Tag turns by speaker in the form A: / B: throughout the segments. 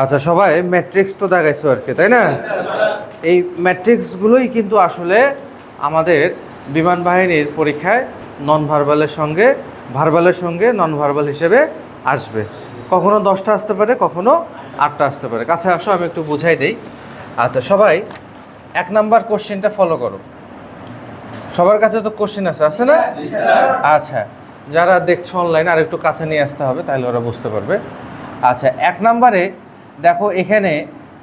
A: আচ্ছা সবাই ম্যাট্রিক্স তো দেখাইছো আর কি, তাই না? এই ম্যাট্রিক্সগুলোই কিন্তু আসলে আমাদের বিমান বাহিনীর পরীক্ষায় নন ভার্বালের সঙ্গে ভার্বালের সঙ্গে নন ভার্বাল হিসেবে আসবে। কখনো দশটা আসতে পারে, কখনো আটটা আসতে পারে। কাছে আসো, আমি একটু বুঝাই দেই। আচ্ছা সবাই, এক নাম্বার কোশ্চেনটা ফলো করো। সবার কাছে তো কোশ্চেন আছে আছে না? আচ্ছা যারা দেখছ অনলাইনে আর একটু কাছে নিয়ে আসতে হবে, তাহলে ওরা বুঝতে পারবে। আচ্ছা এক নম্বরে দেখো এখানে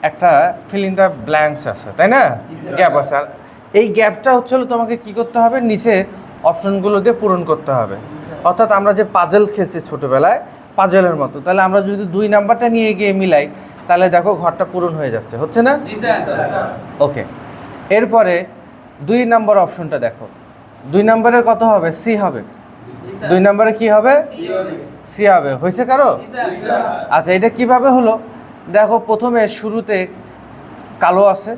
A: একটা ফিল ইন দ্য ব্ল্যাঙ্কস আছে তাই না? গ্যাপ আছে। আর এই গ্যাপটা হচ্ছে হলো তোমাকে কি করতে হবে? নিচে অপশনগুলো দিয়ে পূরণ করতে হবে। অর্থাৎ আমরা যে পাজেল খেলছি ছোটোবেলায় পাজেলের মতো তাহলে আমরা যদি দুই নাম্বারটা নিয়ে গিয়ে মিলাই তাহলে দেখো ঘরটা পূরণ হয়ে যাচ্ছে। হচ্ছে না? ওকে এরপরে দুই নম্বর অপশনটা দেখো। দুই নম্বরের কত হবে? সি হবে। দুই নম্বরে কি হবে? সি হবে। হয়েছে কারও? আচ্ছা এটা কীভাবে হলো? দেখো, প্রথমে শুরুতে কালো আছে।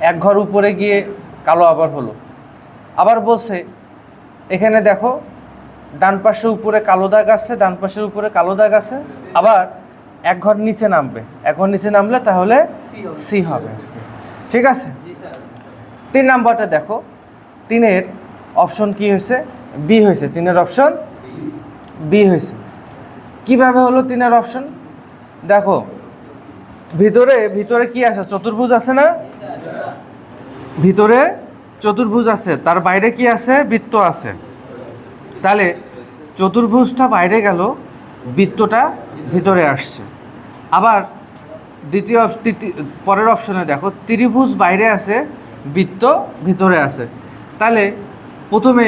A: এক ঘর উপরে গিয়ে কালো আবার হলো। আবার বলছে, এখানে দেখো, ডান পাশে উপরে কালো দাগ আছে, ডান পাশের উপরে কালো দাগ আছে। আবার এক ঘর নিচে নামবে। এক ঘর নিচে নামলে তাহলে সি হবে। ঠিক আছে? তিন নাম্বারটা দেখো। তিনের অপশন কি হয়েছে? বি হয়েছে। তিনের অপশন বি হয়েছে। কীভাবে হলো তিনের অপশন? দেখো ভিতরে ভিতরে কি আছে? চতুর্ভুজ আছে না? ভিতরে চতুর্ভুজ আছে। তার বাইরে কি আছে? বৃত্ত আছে। তাহলে চতুর্ভুজটা বাইরে গেল, বৃত্তটা ভিতরে আসছে। আবার দ্বিতীয় পরের অপশনে দেখো, ত্রিভুজ বাইরে আছে, বৃত্ত ভিতরে আছে। তাহলে প্রথমে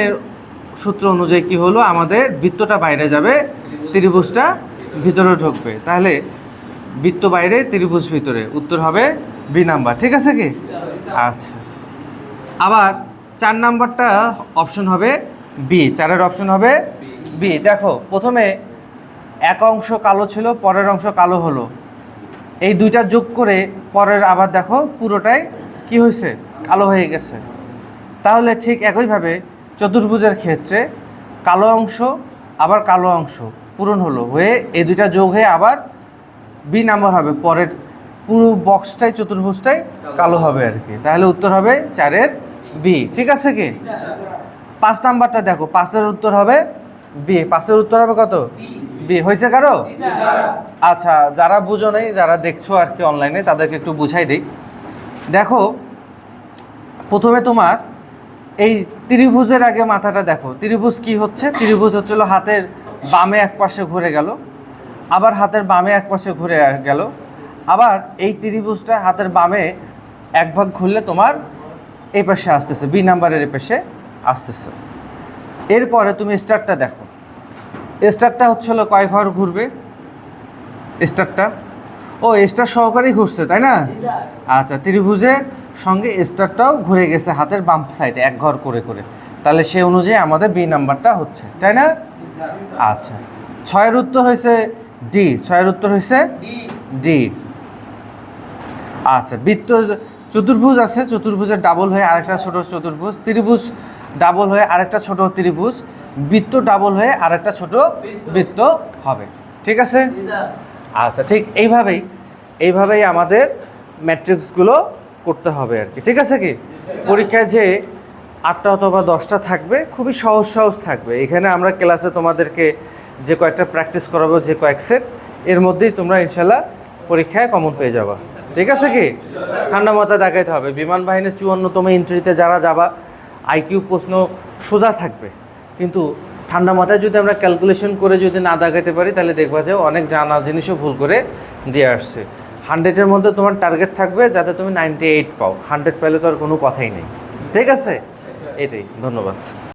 A: সূত্র অনুযায়ী কি হলো? আমাদের বৃত্তটা বাইরে যাবে, ত্রিভুজটা ভিতরে ঢুকবে। তাহলে বৃত্ত বাইরে, ত্রিভুজ ভিতরে। উত্তর হবে বি নাম্বার ঠিক আছে কি? আচ্ছা। আবার চার নাম্বারটা অপশন হবে বি চারের অপশন হবে বি দেখো, প্রথমে এক অংশ কালো ছিল, পরের অংশ কালো হলো। এই দুইটা যোগ করে পরের আবার দেখো, পুরোটাই কি হয়েছে? কালো হয়ে গেছে। তাহলে ঠিক একইভাবে চতুর্ভুজের ক্ষেত্রে কালো অংশ, আবার কালো অংশ পূরণ হলো হয়ে এই দুইটা যোগ হয়ে আবার বি নাম্বার হবে, পরের পুরো বক্সটাই চতুর্ভুজটাই কালো হবে আর কি। তাহলে উত্তর হবে চারের বি ঠিক আছে কি? পাঁচ নাম্বারটা দেখো, পাঁচের উত্তর হবে বি পাঁচের উত্তর হবে কত? বি হয়েছে কারও? আচ্ছা যারা বুঝো নেই, যারা দেখছ আর কি অনলাইনে তাদেরকে একটু বুঝাই দিই। দেখো, প্রথমে তোমার এই ত্রিভুজের আগে মাথাটা দেখো। ত্রিভুজ কি হচ্ছে? ত্রিভুজ হচ্ছিল হাতের বামে এক পাশে ঘুরে গেল। আবার হাতের বামে এক পাশে ঘুরে গেল। আবার এই ত্রিভুজটা হাতের বামে এক ভাগ ঘুরলে তোমার এই পাশে আসতেছে, বি নাম্বারের এই পাশে আসতেছে। এরপরে তুমি স্টারটা দেখো। স্টারটা হচ্ছে হলো কয় ঘর ঘুরবে? স্টারটা? ও, স্টার সহকারেই ঘুরছে, তাই না? আচ্ছা ত্রিভুজের সঙ্গে স্টারটাও ঘুরে গেছে হাতের বাম সাইডে এক ঘর করে করে। তাহলে সে অনুযায়ী আমাদের বি নাম্বারটা হচ্ছে, তাই না? আচ্ছা ছয়ের উত্তর হয়েছে ডি ছয়ের উত্তর হয়েছে ডি আচ্ছা বৃত্ত চতুর্ভুজ আছে চতুর্ভুজের ডাবল হয়ে আরেকটা ছোট চতুর্ভুজ ত্রিভুজ ডাবল হয়ে আরেকটা ছোট ত্রিভুজ বৃত্ত ডাবল হয়ে আরেকটা ছোট বৃত্ত। হবে। ঠিক আছে? আচ্ছা ঠিক এইভাবেই এইভাবেই আমাদের ম্যাট্রিক্সগুলো করতে হবে আর কি। ঠিক আছে কি? পরীক্ষায় যে আটটা অথবা দশটা থাকবে খুবই সহজ সহজ থাকবে। এখানে আমরা ক্লাসে তোমাদেরকে যে কয়েকটা প্র্যাকটিস করাবো, যে কয়েক সেট এর মধ্যেই তোমরা ইনশাল্লাহ পরীক্ষায় কমন পেয়ে যাবা। ঠিক আছে কি? ঠান্ডা মাথায় দেখাইতে হবে। বিমান বাহিনীর চুয়ান্নতম এন্ট্রিতে যারা যাবা আইকিউ প্রশ্ন সোজা থাকবে। কিন্তু ঠান্ডা মাথায় যদি আমরা ক্যালকুলেশন করে যদি না দেখাতে পারি, তাহলে দেখবা যে অনেক জানা জিনিসও ভুল করে দিয়ে আসছে। হান্ড্রেডের মধ্যে তোমার টার্গেট থাকবে যাতে তুমি নাইনটি এইট পাও। হান্ড্রেড পেলে তো আর কোনো কথাই নেই। ঠিক আছে? এটাই। ধন্যবাদ।